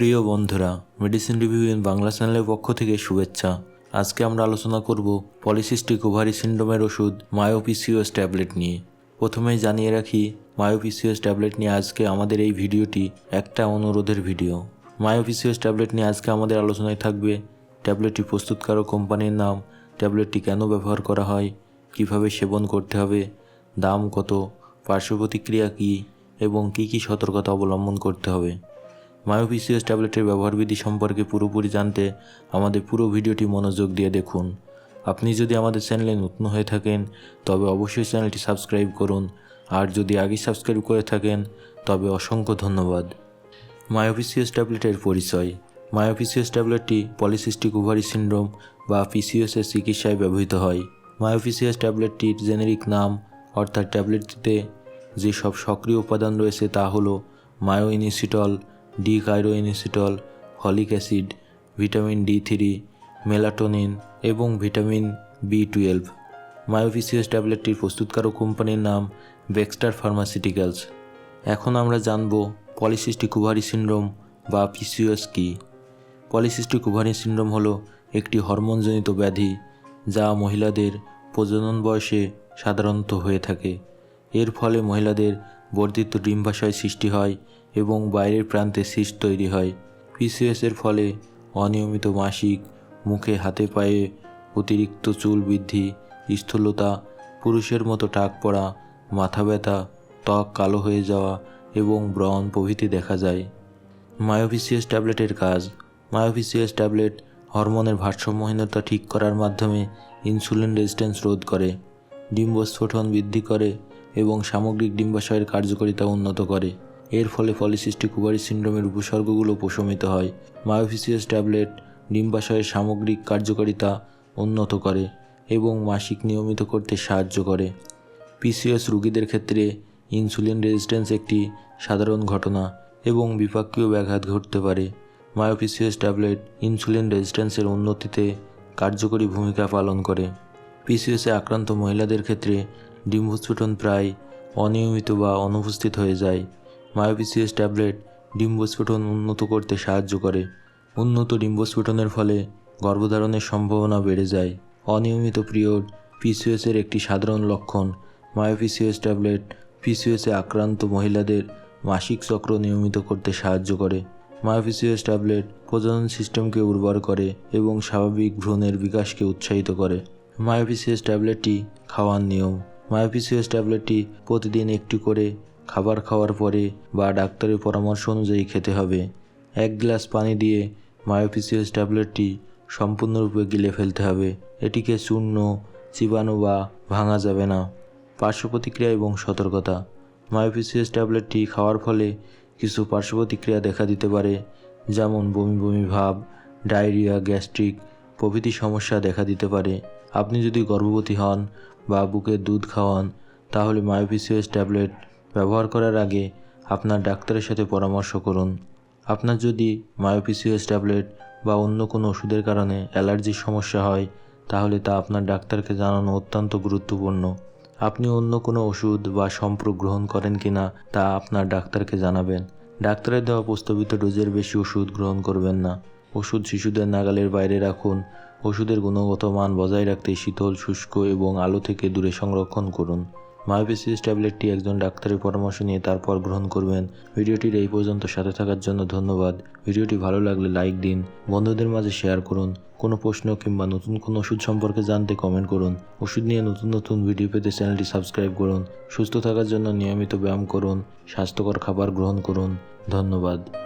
প্রিয় বন্ধুরা medicine review in Bangla চ্যানেলের পক্ষ থেকে শুভেচ্ছা। আজকে আমরা আলোচনা করব পলিসিস্টিক ওভারি সিন্ড্রোমের ওষুধ মায়োপিসিওস ট্যাবলেট নিয়ে। প্রথমেই জানিয়ে রাখি মায়োপিসিওস ট্যাবলেট নিয়ে আজকে আমাদের এই ভিডিওটি একটা অনুরোধের ভিডিও। মায়োপিসিওস ট্যাবলেট নিয়ে আজকে আমাদের আলোচনায় থাকবে ট্যাবলেটটি প্রস্তুতকারক কোম্পানির নাম, ট্যাবলেটটি কেন ব্যবহার করা হয়, কীভাবে সেবন করতে হবে, দাম কত, পার্শ্ব প্রতিক্রিয়া কী, এবং কী কী সতর্কতা অবলম্বন করতে হবে। মায়োপিসিএস ট্যাবলেটের ব্যবহারবিধি সম্পর্কে পুরোপুরি জানতে আমাদের পুরো ভিডিওটি মনোযোগ দিয়ে দেখুন। আপনি যদি আমাদের চ্যানেলে নতুন হয়ে থাকেন, তবে অবশ্যই চ্যানেলটি সাবস্ক্রাইব করুন। আর যদি আগে সাবস্ক্রাইব করে থাকেন, তবে অসংখ্য ধন্যবাদ। মায়োপিসিএস ট্যাবলেটের পরিচয়। মায়োপিসিএস ট্যাবলেটটি পলিসিস্টিক ওভারি সিন্ড্রোম বা পিসিএস এর চিকিৎসায় ব্যবহৃত হয়। মায়োপিসিএস ট্যাবলেটটির জেনেরিক নাম, অর্থাৎ ট্যাবলেটটিতে যেসব সক্রিয় উপাদান রয়েছে তা হলো myoinositol D chiroinositol folic acid vitamin D three melatonin এবং ভিটামিন বি টুয়েলভ মায়োপিসিএস ট্যাবলেটটির প্রস্তুতকারক কোম্পানির নাম বেক্সটার ফার্মাসিউটিক্যালস এখন আমরা জানব পলিসিস্টিক ওভারি সিন্ড্রোম বা পিসিওএস কী। পলিসিস্টিক ওভারি সিন্ড্রোম হলো একটি হরমোনজনিত ব্যাধি যা মহিলাদের প্রজনন বয়সে সাধারণত হয়ে থাকে। এর ফলে মহিলাদের বর্ধিত ডিম্বাশয় সৃষ্টি হয় এবং বাইরের প্রান্তে সিস্ট তৈরি হয়। পিসিএসের ফলে অনিয়মিত মাসিক মুখে, হাতে পায়ে অতিরিক্ত চুল বৃদ্ধি, স্থূলতা, পুরুষের মতো টাক পড়া, মাথা ব্যথা, ত্বক কালো হয়ে যাওয়া এবং ব্রণ প্রভৃতি দেখা যায়। মায়োফিসিয়াস ট্যাবলেটের কাজ। মায়োভিসিয়াস ট্যাবলেট হরমোনের ভারসাম্যহীনতা ঠিক করার মাধ্যমে ইনসুলিন রেজিস্ট্যান্স রোধ করে। ডিম্বস্ফোটন বৃদ্ধি করে। এবং সামগ্রিক ডিম্বাশয়ের কার্যকারিতা উন্নত করে। এর ফলে পলিসিস্টিক ওভারি সিন্ড্রোমের উপসর্গগুলো প্রশমিত হয়। মায়োফিসিয়াস ট্যাবলেট ডিম্বাশয়ের সামগ্রিক কার্যকারিতা উন্নত করে এবং মাসিক নিয়মিত করতে সাহায্য করে। পিসিএস রোগীদের ক্ষেত্রে ইনসুলিন রেজিস্ট্যান্স একটি সাধারণ ঘটনা এবং বিপাকীয় ব্যাঘাত ঘটতে পারে। মায়োপিসিএস ট্যাবলেট ইনসুলিন রেজিস্ট্যান্সের উন্নতিতে কার্যকরী ভূমিকা পালন করে। পিসিএসে আক্রান্ত মহিলাদের ক্ষেত্রে ডিম্বস্ফোটন প্রায় অনিয়মিত বা অনুপস্থিত হয়ে যায়। মায়োপিসিএস ট্যাবলেট ডিম্বস্ফোটন উন্নত করতে সাহায্য করে। উন্নত ডিম্বস্ফোটনের ফলে গর্ভধারণের সম্ভাবনা বেড়ে যায়। অনিয়মিত পিরিয়ড পিসিএসের একটি সাধারণ লক্ষণ। মায়োপিসিএস ট্যাবলেট পিসিএসে আক্রান্ত মহিলাদের মাসিক চক্র নিয়মিত করতে সাহায্য করে। মায়োপিসিএস ট্যাবলেট প্রজনন সিস্টেমকে উর্বর করে এবং স্বাভাবিক ভ্রূণের বিকাশকে উৎসাহিত করে। মায়োপিসিএস ট্যাবলেটটি খাওয়ার নিয়ম মায়োপিসিএস ট্যাবলেটটি প্রতিদিন একটি করে খাবার খাওয়ার পরে বা ডাক্তারের পরামর্শ অনুযায়ী খেতে হবে। এক গ্লাস পানি দিয়ে মায়োপিসিএস ট্যাবলেটটি সম্পূর্ণরূপে গিলে ফেলতে হবে। এটিকে চূর্ণ চিবানো বা ভাঙা যাবে না। পার্শ্ব প্রতিক্রিয়া এবং সতর্কতা। মায়োপিসিএস ট্যাবলেটটি খাওয়ার ফলে কিছু পার্শ্ব প্রতিক্রিয়া দেখা দিতে পারে, যেমন বমি বমি ভাব, ডায়রিয়া, গ্যাস্ট্রিক প্রভৃতি সমস্যা দেখা দিতে পারে। আপনি যদি গর্ভবতী হন বা বুকের দুধ খাওয়ান, তাহলে মায়োপিসিএস ট্যাবলেট ব্যবহার করার আগে আপনার ডাক্তারের সাথে পরামর্শ করুন। আপনার যদি মায়োপিসিএস ট্যাবলেট বা অন্য কোনো ওষুধের কারণে অ্যালার্জির সমস্যা হয়, তাহলে তা আপনার ডাক্তারকে জানানো অত্যন্ত গুরুত্বপূর্ণ। আপনি অন্য কোনো ওষুধ বা সম্পর্ক গ্রহণ করেন কি না তা আপনার ডাক্তারকে জানাবেন। ডাক্তারের দেওয়া প্রস্তাবিত ডোজের বেশি ওষুধ গ্রহণ করবেন না। ওষুধ শিশুদের নাগালের বাইরে রাখুন ওষুধের গুণগত মান বজায় রাখতে শীতল, শুষ্ক এবং আলো থেকে দূরে সংরক্ষণ করুন। মায়োপিসিস ট্যাবলেটটি একজন ডাক্তারের পরামর্শ নিয়ে তারপর গ্রহণ করবেন। ভিডিওটির এই পর্যন্ত সাথে থাকার জন্য ধন্যবাদ। ভিডিওটি ভালো লাগলে লাইক দিন, বন্ধুদের মাঝে শেয়ার করুন। কোনো প্রশ্ন কিংবা নতুন কোনো ওষুধ সম্পর্কে জানতে কমেন্ট করুন। ওষুধ নিয়ে নতুন নতুন ভিডিও পেতে চ্যানেলটি সাবস্ক্রাইব করুন। সুস্থ থাকার জন্য নিয়মিত ব্যায়াম করুন। স্বাস্থ্যকর খাবার গ্রহণ করুন। ধন্যবাদ।